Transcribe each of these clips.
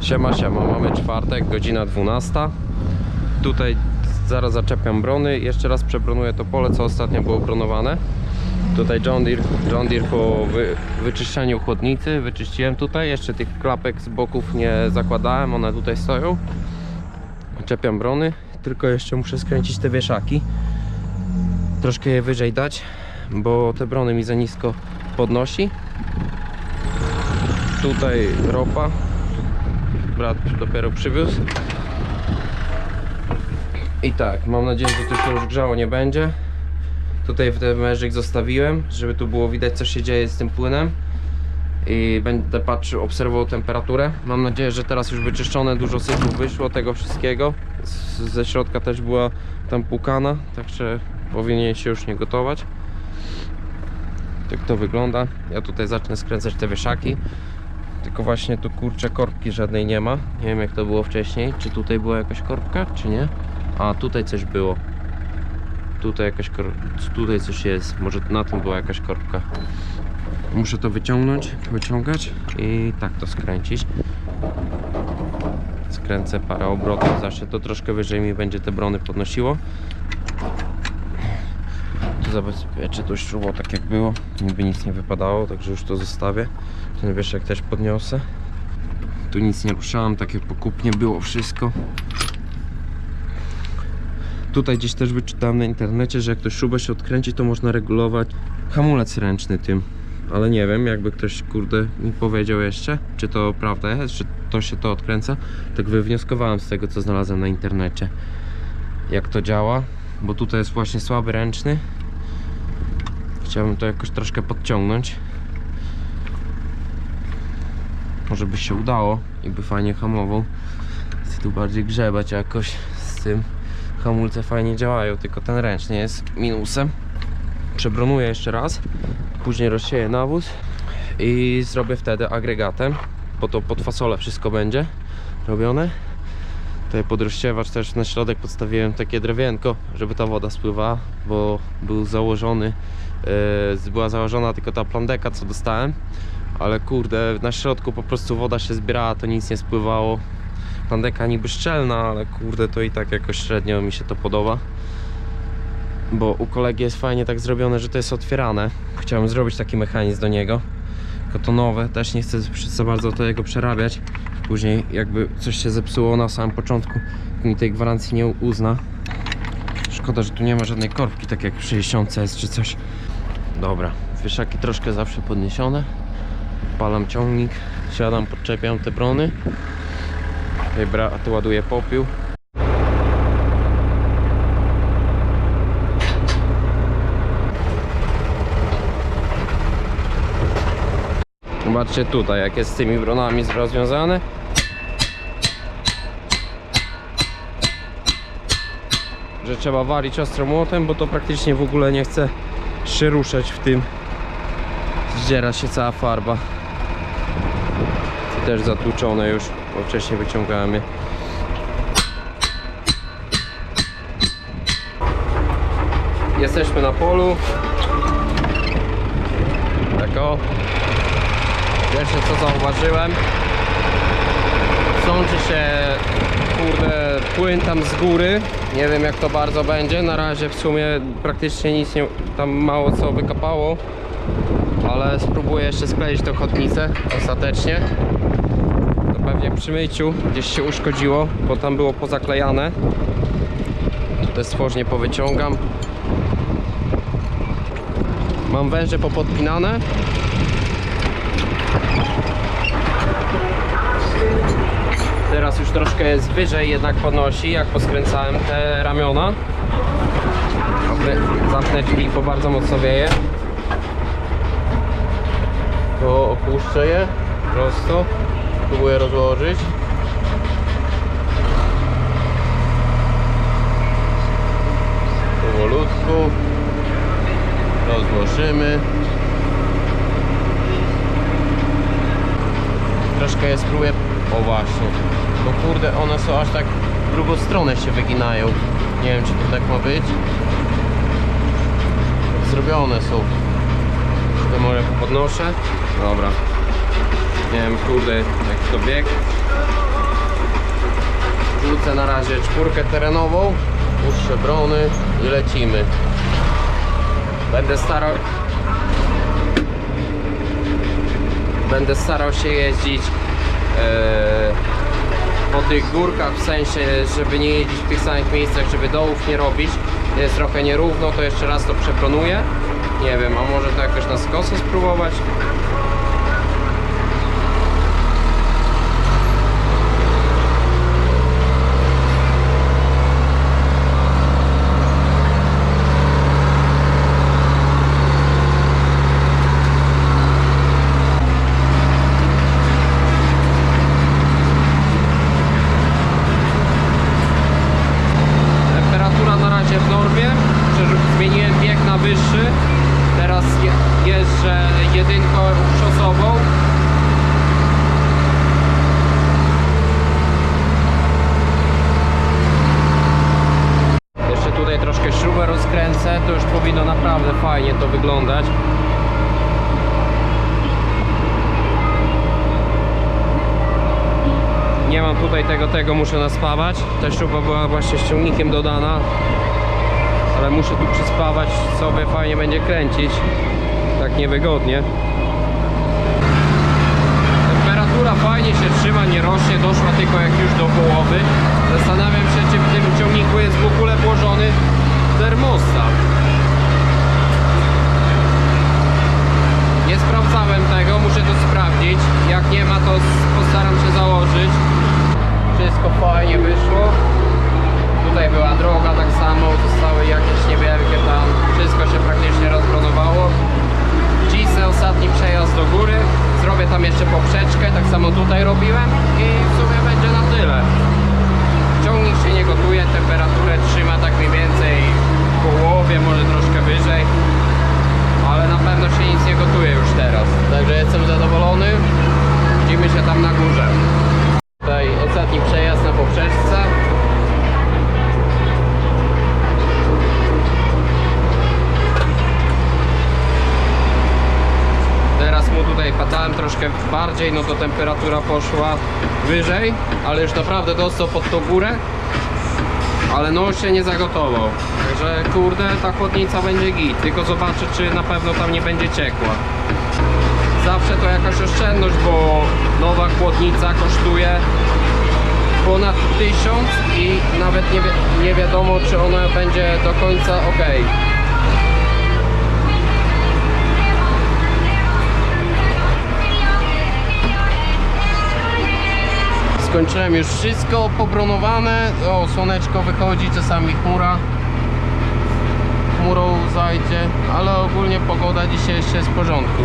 Siema, siema, mamy czwartek, godzina 12 Tutaj zaraz zaczepiam brony. Jeszcze raz przebronuję to pole, co ostatnio było bronowane. Tutaj John Deere, John Deere po wy, wyczyszczeniu chłodnicy Wyczyściłem tutaj, jeszcze tych klapek z boków nie zakładałem One tutaj stoją. Czepiam brony. Tylko jeszcze muszę skręcić te wieszaki. Troszkę je wyżej dać Bo te brony mi za nisko podnosi. Tutaj ropa brat dopiero przywiózł. I tak, mam nadzieję, że tu się już grzało nie będzie. Tutaj w ten mężyk zostawiłem, żeby tu było widać co się dzieje z tym płynem. I będę patrzył, obserwował temperaturę. Mam nadzieję, że teraz już wyczyszczone, dużo syfu wyszło tego wszystkiego. Ze środka też była tam płukana, także powinien się już nie gotować. Tak to wygląda. Ja tutaj zacznę skręcać te wieszaki. Tylko właśnie tu kurczę korbki żadnej nie ma. Nie wiem jak to było wcześniej. Czy tutaj była jakaś korbka, czy nie? A tutaj coś było. Tutaj jakaś kor... tutaj coś jest. Może na tym była jakaś korbka. Muszę to wyciągnąć, wyciągać i tak to skręcić. Skręcę parę obrotów, zawsze to troszkę wyżej mi będzie te brony podnosiło. Zabezpieczę to śrubą tak jak było, niby nic nie wypadało, także już to zostawię. Ten wieszak też podniosę. Tu nic nie ruszałem, takie pokupnie było wszystko. Tutaj gdzieś też wyczytałem na internecie, że jak ktoś szubę się odkręci, to można regulować hamulec ręczny tym. Ale nie wiem, jakby ktoś kurde mi powiedział jeszcze, czy to prawda jest, czy to się to odkręca. Tak wywnioskowałem z tego, co znalazłem na internecie, jak to działa. Bo tutaj jest właśnie słaby ręczny. Chciałbym to jakoś troszkę podciągnąć. Może by się udało i by fajnie hamował. Chcę tu bardziej grzebać jakoś z tym. Hamulce fajnie działają, tylko ten ręczny jest minusem. Przebronuję jeszcze raz, później rozsieję nawóz i zrobię wtedy agregatem, bo to pod fasolę wszystko będzie robione. Tutaj pod rozsiewacz też na środek podstawiłem takie drewienko, żeby ta woda spływała, bo był założony, była założona tylko ta plandeka, co dostałem ale kurde, na środku po prostu woda się zbierała, to nic nie spływało. Plandeka niby szczelna, ale kurde, to i tak jakoś średnio mi się to podoba. Bo u kolegi jest fajnie tak zrobione, że to jest otwierane. Chciałem zrobić taki mechanizm do niego. Tylko to nowe, też nie chcę za bardzo to jego przerabiać. Później jakby coś się zepsuło na samym początku, mi tej gwarancji nie uzna. Szkoda, że tu nie ma żadnej korbki, tak jak w 60 jest czy coś. Dobra, wieszaki troszkę zawsze podniesione palam ciągnik, siadam, podczepiam te brony. Tutaj brat ładuje popiół. Zobaczcie tutaj, jak jest z tymi bronami rozwiązane. Że trzeba walić ostro młotem, bo to praktycznie w ogóle nie chce się ruszać w tym. Zdziera się cała farba też zatłuczone już, bo wcześniej wyciągałem je. Jesteśmy na polu. Tak o. Pierwsze co zauważyłem. Sączy się kurde płyn tam z góry. Nie wiem jak to bardzo będzie. Na razie w sumie praktycznie nic nie, tam mało co wykapało. Ale spróbuję jeszcze skleić tą chodnicę ostatecznie pewnie przy myciu gdzieś się uszkodziło, bo tam było pozaklejane. Te stworznie powyciągam. Mam węże popodpinane. Teraz już troszkę jest wyżej jednak podnosi, jak poskręcałem te ramiona. Zamknę drzwi, bo bardzo mocno wieje. To opuszczę je prosto. Próbuję rozłożyć. Powolutku. Rozłożymy. Troszkę je spróbuję... O właśnie. Bo kurde, one są aż tak w drugą stronę się wyginają. Nie wiem, czy to tak ma być. Zrobione są. To może podnoszę. Dobra. Nie wiem, kurde, jak to bieg. Wrócę na razie czwórkę terenową, puszczę brony i lecimy. Będę starał... Będę starał się jeździć e, po tych górkach, w sensie, żeby nie jeździć w tych samych miejscach, żeby dołów nie robić. Jest trochę nierówno, to jeszcze raz to przepronuję. Nie wiem, a może to jakoś na skosę spróbować? Temperatura na razie w normie. Przeż- Zmieniłem bieg na wyższy. Teraz je- jeżdżę jedynką szosową. Jeszcze tutaj troszkę śrubę rozkręcę. To już powinno naprawdę fajnie to wyglądać. Nie mam tutaj tego, tego muszę naspawać. Ta śruba była właśnie z ciągnikiem dodana. Ale muszę tu przyspawać sobie, fajnie będzie kręcić. Tak niewygodnie. Temperatura fajnie się trzyma, nie rośnie, doszła tylko jak już do połowy. Zastanawiam się, czy w tym ciągniku jest w ogóle włożony termostat. Nie sprawdzałem tego, muszę to sprawdzić. Jak nie ma, to postaram się założyć. Wszystko fajnie wyszło. Tutaj była droga samo, zostały jakieś niewielkie tam. Wszystko się praktycznie rozbronowało. Cisnę ostatni przejazd do góry. Zrobię tam jeszcze poprzeczkę, tak samo tutaj robiłem i w sumie będzie na tyle. Ciągnik się nie gotuje, temperaturę trzyma tak mniej więcej w połowie, może troszkę wyżej ale na pewno się nic nie gotuje już teraz. Także jestem zadowolony. Widzimy się tam na górze. Tutaj ostatni przejazd na poprzeczce. Teraz mu tutaj padałem troszkę bardziej, no to temperatura poszła wyżej, ale już naprawdę dostał pod tą górę ale no się nie zagotował. Także kurde, ta chłodnica będzie git, tylko zobaczę czy na pewno tam nie będzie ciekła. Zawsze to jakaś oszczędność, bo nowa chłodnica kosztuje ponad 1000 i nawet nie, wi- nie wiadomo czy ona będzie do końca ok. Skończyłem już wszystko pobronowane. O, słoneczko wychodzi, czasami chmura. Chmurą zajdzie, ale ogólnie pogoda dzisiaj jeszcze jest w porządku.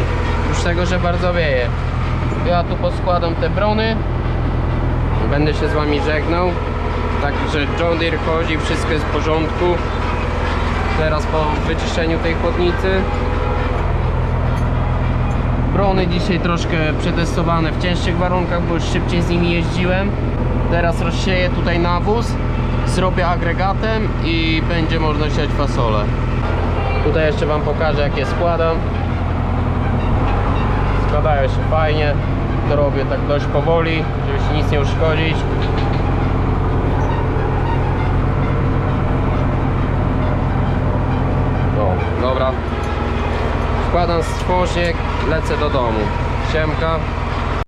Już tego, że bardzo wieje. Ja tu poskładam te brony. Będę się z wami żegnał. Także John Deere chodzi, wszystko jest w porządku. Teraz po wyczyszczeniu tej chłodnicy. Brony dzisiaj troszkę przetestowane w cięższych warunkach, bo już szybciej z nimi jeździłem. Teraz rozsieję tutaj nawóz, zrobię agregatem i będzie można siać fasolę. Tutaj jeszcze Wam pokażę jak je składam. Składają się fajnie. To robię tak dość powoli, żeby się nic nie uszkodzić. O, dobra. Wkładam stworznik, lecę do domu. Siemka.